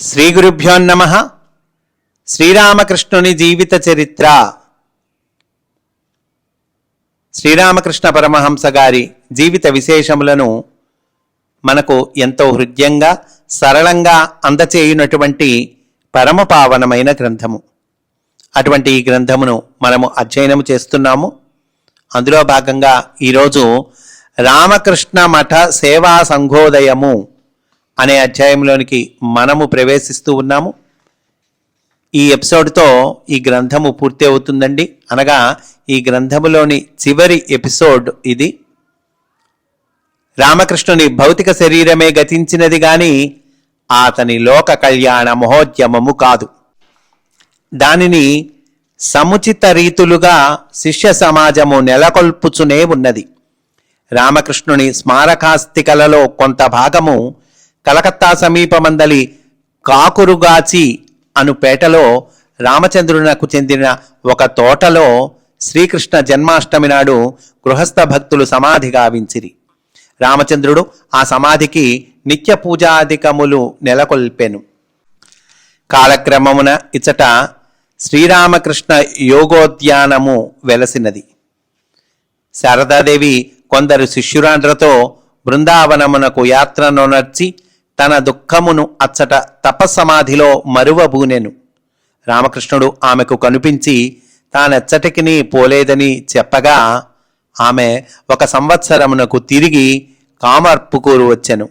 శ్రీ గురుభ్యోన్నమ శ్రీరామకృష్ణుని జీవిత చరిత్ర. శ్రీరామకృష్ణ పరమహంస గారి జీవిత విశేషములను మనకు ఎంతో హృదయంగా సరళంగా అందచేయునటువంటి పరమ పావనమైన గ్రంథము. అటువంటి ఈ గ్రంథమును మనము అధ్యయనము చేస్తున్నాము. అందులో భాగంగా ఈరోజు రామకృష్ణ మఠ సేవా సంఘోదయము అనే అధ్యాయంలోనికి మనము ప్రవేశిస్తూ ఉన్నాము. ఈ ఎపిసోడ్తో ఈ గ్రంథము పూర్తి అవుతుందండి. అనగా ఈ గ్రంథములోని చివరి ఎపిసోడ్ ఇది. రామకృష్ణుని భౌతిక శరీరమే గతించినది గాని అతని లోక కళ్యాణ మహోద్యమము కాదు. దానిని సముచిత రీతులుగా శిష్య సమాజము నెలకొల్పుచునే ఉన్నది. రామకృష్ణుని స్మారకాస్తికలలో కొంత భాగము కలకత్తా సమీపమందలి కాకురుగాచి అను పేటలో రామచంద్రునకు చెందిన ఒక తోటలో శ్రీకృష్ణ జన్మాష్టమి నాడు గృహస్థ భక్తులు సమాధి గావించిరి. రామచంద్రుడు ఆ సమాధికి నిత్య పూజాధికములు నెలకొల్పెను. కాలక్రమమున ఇచట శ్రీరామకృష్ణ యోగోద్యానము వెలసినది. శారదాదేవి కొందరు శిష్యురాండ్రతో బృందావనమునకు యాత్రను నర్చి తన దుఃఖమును అచ్చట తపస్సమాధిలో మరువబూనెను. రామకృష్ణుడు ఆమెకు కనిపించి తానెచ్చటికిని పోలేదని చెప్పగా ఆమె ఒక సంవత్సరమునకు తిరిగి కామర్పుకూరు వచ్చెను.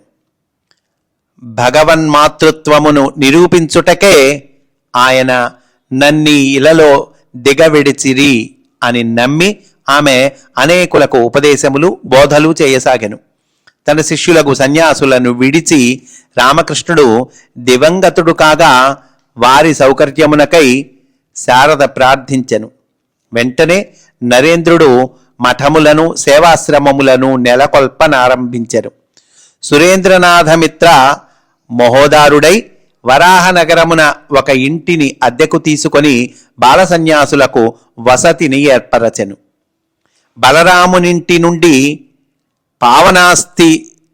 భగవన్మాతృత్వమును నిరూపించుటకే ఆయన నన్ని ఇలలో దిగవిడిచిరి అని నమ్మి ఆమె అనేకులకు ఉపదేశములు బోధలు చేయసాగెను. తన శిష్యులకు సన్యాసులను విడిచి రామకృష్ణుడు దివంగతుడు కాగా వారి సౌకర్యమునకై శారద ప్రార్థించెను. వెంటనే నరేంద్రుడు మఠములను సేవాశ్రమములను నెలకొల్పనారంభించెను సురేంద్రనాథమిత్ర మహోదారుడై వరాహనగరమున ఒక ఇంటిని అద్దెకు తీసుకొని బాల సన్యాసులకు వసతిని ఏర్పరచెను. బలరామునింటి నుండి పావనాస్తి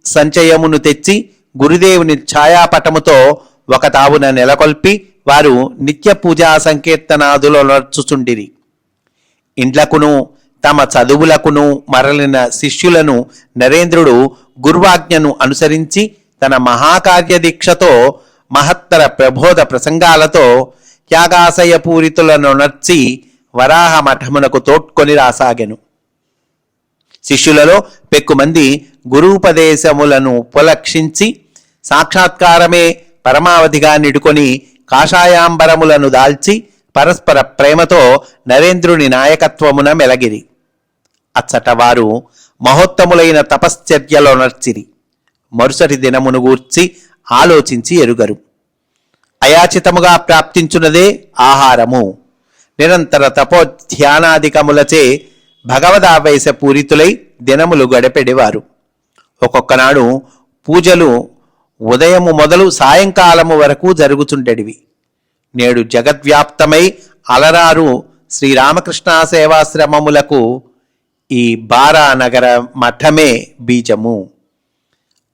సంచయమును తెచ్చి గురుదేవుని ఛాయాపటముతో ఒక తావున నెలకొల్పి వారు నిత్య పూజా సంకీర్తనాదులు నడుచుచుండిరి. ఇండ్లకును తమ చదువులకును మరలిన శిష్యులను నరేంద్రుడు గుర్వాజ్ఞను అనుసరించి తన మహాకార్య దీక్షతో మహత్తర ప్రబోధ ప్రసంగాలతో త్యాగాశయ పూరితులను నర్చి వరాహ మఠమునకు తోడ్కొని రాసాగెను. శిష్యులలో పెక్కుమంది గురూపదేశములను ఉపలక్షించి సాక్షాత్కారమే పరమావధిగా నిడుకొని కాషాయాంబరములను దాల్చి పరస్పర ప్రేమతో నరేంద్రుని నాయకత్వమున మెలగిరి. అచ్చట వారు మహోత్తములైన తపశ్చర్యలో నర్చిరి మరుసటి దినమును గూర్చి ఆలోచించి ఎరుగరు. అయాచితముగా ప్రాప్తించున్నదే ఆహారము. నిరంతర తపోధ్యానాదికములచే భగవదావేశ పూరితులై దినములు గడపెడేవారు. ఒక్కొక్కనాడు పూజలు ఉదయము మొదలు సాయంకాలము వరకు జరుగుతుండేవి నేడు జగద్వ్యాప్తమై అలరారు శ్రీరామకృష్ణ సేవాశ్రమములకు ఈ బారానగర మఠమే బీజము.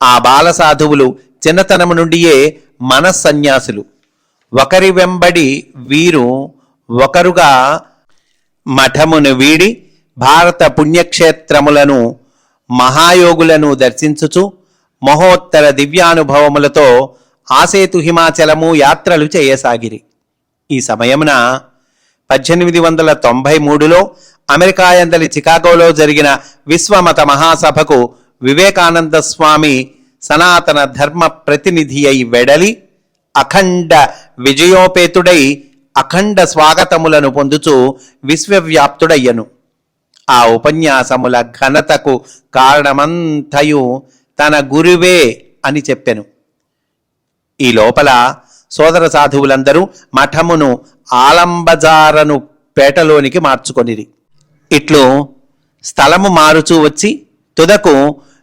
ఆ బాల సాధువులు చిన్నతనము నుండియే మనస్సన్యాసులు. ఒకరి వెంబడి వీరు ఒకరుగా మఠమును వీడి భారత పుణ్యక్షేత్రములను మహాయోగులను దర్శించుచు మహోత్తర దివ్యానుభవములతో ఆసేతు హిమాచలము యాత్రలు చేయసాగిరి. ఈ సమయమున పద్దెనిమిది వందల తొంభై మూడులో అమెరికా ఎందలి చికాగోలో జరిగిన విశ్వమత మహాసభకు వివేకానంద స్వామి సనాతన ధర్మ ప్రతినిధి అయి వెడలి అఖండ విజయోపేతుడై అఖండ స్వాగతములను పొందుచు విశ్వవ్యాప్తుడయ్యను. ఆ ఉపన్యాసముల ఘనతకు కారణమంతయు తన గురువే అని చెప్పెను. ఈ లోపల సోదర సాధువులందరూ మఠమును ఆలంబజారను పేటలోనికి మార్చుకొనిరి. ఇట్లు స్థలము మారుచూ వచ్చి తుదకు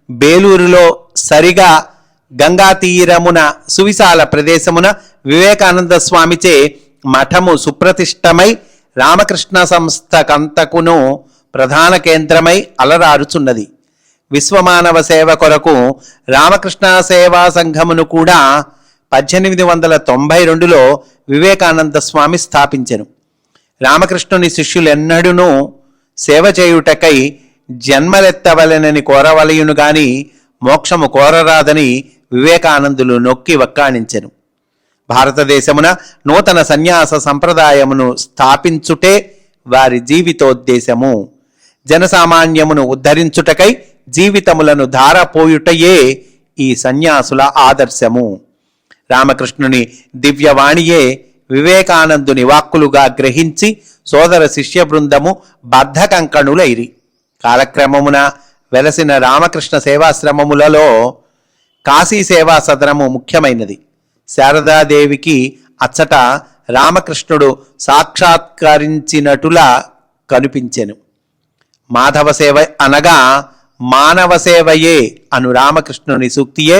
బేలూరులో సరిగా గంగా తీరమున సువిశాల ప్రదేశమున వివేకానంద స్వామిచే మఠము సుప్రతిష్టమై రామకృష్ణ సంస్థకంతకును ప్రధాన కేంద్రమై అలరారుచున్నది. విశ్వమానవ సేవ కొరకు రామకృష్ణ సేవా సంఘమును కూడా పద్దెనిమిది వందల తొంభై రెండులో వివేకానంద స్వామి స్థాపించెను. రామకృష్ణుని శిష్యులెన్నడూనూ సేవ చేయుటకై జన్మలెత్తవలెనని కోరవలయును గాని మోక్షము కోరరాదని వివేకానందులు నొక్కి వక్కాణించెను. భారతదేశమున నూతన సన్యాస సంప్రదాయమును స్థాపించుటే వారి జీవితోద్దేశము. జనసామాన్యమును ఉద్ధరించుటకై జీవితములను ధారపోయుటయే ఈ సన్యాసుల ఆదర్శము. రామకృష్ణుని దివ్యవాణియే వివేకానందుని వాక్కులుగా గ్రహించి సోదర శిష్య బృందము బద్ధకంకణులైరి. కాలక్రమమున వెలసిన రామకృష్ణ సేవాశ్రమములలో కాశీ సేవా సదనము ముఖ్యమైనది. శారదాదేవికి అచ్చట రామకృష్ణుడు సాక్షాత్కరించినటులా కనిపించెను. మాధవ సేవ అనగా మానవ సేవయే అను రామకృష్ణుని సూక్తియే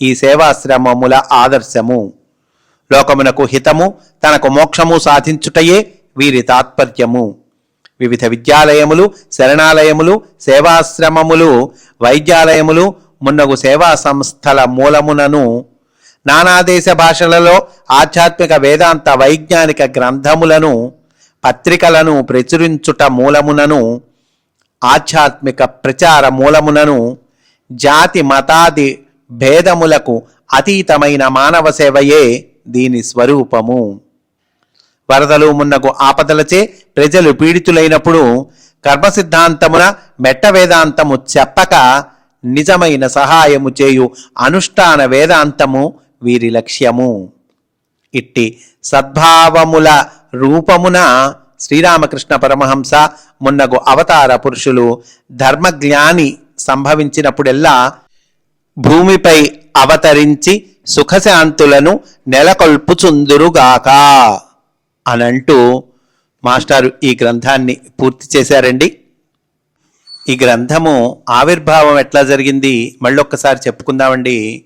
ఈ సేవాశ్రమముల ఆదర్శము. లోకమునకు హితము తనకు మోక్షము సాధించుటయే వీరి తాత్పర్యము. వివిధ విద్యాలయములు శరణాలయములు సేవాశ్రమములు వైద్యాలయములు మున్నగు సేవా సంస్థల మూలమునను నానాదేశ భాషలలో ఆధ్యాత్మిక వేదాంత వైజ్ఞానిక గ్రంథములను పత్రికలను ప్రచురించుట మూలమునను ఆధ్యాత్మిక ప్రచార మూలమునను జాతి మతాది భేదములకు అతీతమైన మానవ సేవయే దీని స్వరూపము. వరదలు మున్నగు ఆపదలచే ప్రజలు పీడితులైనప్పుడు కర్మ సిద్ధాంతమున మెట్ట వేదాంతము చెప్పక నిజమైన సహాయము చేయు అనుష్ఠాన వేదాంతము వీరి లక్ష్యము. ఇట్టి సద్భావముల రూపమున శ్రీరామకృష్ణ పరమహంస మున్నగు అవతార పురుషులు ధర్మజ్ఞాని సంభవించినప్పుడెల్లా భూమిపై అవతరించి సుఖశాంతులను నెలకొల్పుచుందురుగాక అనంటూ మాస్టారు ఈ గ్రంథాన్ని పూర్తి చేశారండి. ఈ గ్రంథము ఆవిర్భావం ఎట్లా జరిగింది మళ్ళొక్కసారి చెప్పుకుందామండి.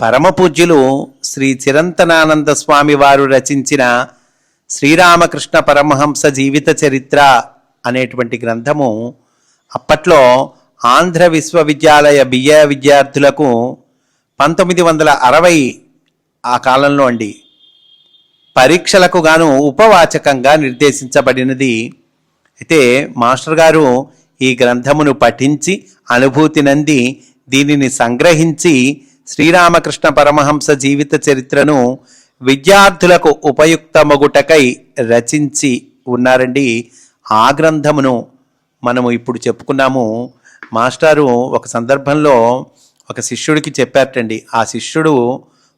పరమపూజ్యులు శ్రీ చిరంతనానంద స్వామి వారు రచించిన శ్రీరామకృష్ణ పరమహంస జీవిత చరిత్ర అనేటువంటి గ్రంథము అప్పట్లో ఆంధ్ర విశ్వవిద్యాలయ బిఏ విద్యార్థులకు పంతొమ్మిది వందల అరవై ఆ కాలంలో అండి పరీక్షలకు గాను ఉపవాచకంగా నిర్దేశించబడినది. అయితే మాస్టర్ గారు ఈ గ్రంథమును పఠించి అనుభూతి నంది దీనిని సంగ్రహించి శ్రీరామకృష్ణ పరమహంస జీవిత చరిత్రను విద్యార్థులకు ఉపయుక్తమగుటకై రచించి ఉన్నారండి. ఆ గ్రంథమును మనము ఇప్పుడు చెప్పుకున్నాము. మాస్టారు ఒక సందర్భంలో ఒక శిష్యుడికి చెప్పారటండి. ఆ శిష్యుడు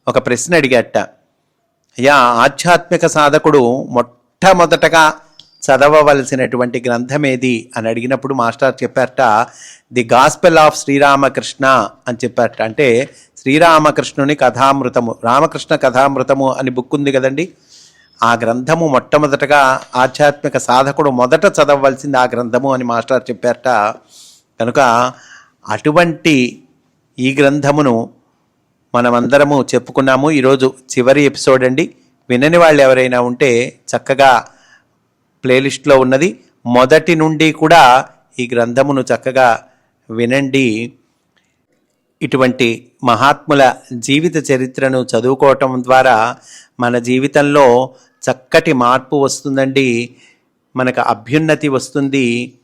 ఒక ప్రశ్న అడిగాట అయ్యా ఆధ్యాత్మిక సాధకుడు మొట్టమొదటగా చదవవలసినటువంటి గ్రంథం ఏది అని అడిగినప్పుడు మాస్టర్ చెప్పారట ది గాస్పెల్ ఆఫ్ శ్రీరామకృష్ణ అని చెప్పారట. అంటే శ్రీరామకృష్ణుని కథామృతము రామకృష్ణ కథామృతము అని బుక్ ఉంది కదండి. ఆ గ్రంథము మొట్టమొదటగా ఆధ్యాత్మిక సాధకుడు మొదట చదవవలసింది ఆ గ్రంథము అని మాస్టర్ చెప్పారట. కనుక అటువంటి ఈ గ్రంథమును మనమందరము చెప్పుకున్నాము. ఈరోజు చివరి ఎపిసోడ్ అండి. వినని వాళ్ళు ఎవరైనా ఉంటే చక్కగా ప్లేలిస్ట్లో ఉన్నది. మొదటి నుండి కూడా ఈ గ్రంథమును చక్కగా వినండి. ఇటువంటి మహాత్ముల జీవిత చరిత్రను చదువుకోవటం ద్వారా మన జీవితంలో చక్కటి మార్పు వస్తుందండి. మనకు అభ్యున్నతి వస్తుంది.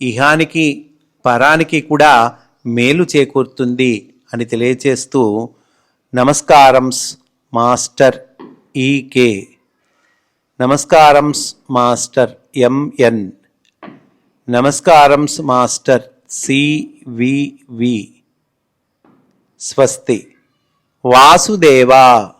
ఇహానికి పరానికి కూడా మేలు చేకూరుతుంది అని తెలియచేస్తూ నమస్కారంస్ మాస్టర్ ఈకే నమస్కారంస్ మాస్టర్ ఎంఎన్ నమస్కారంస్ మాస్టర్ సివివి స్వస్తి. వాసుదేవా.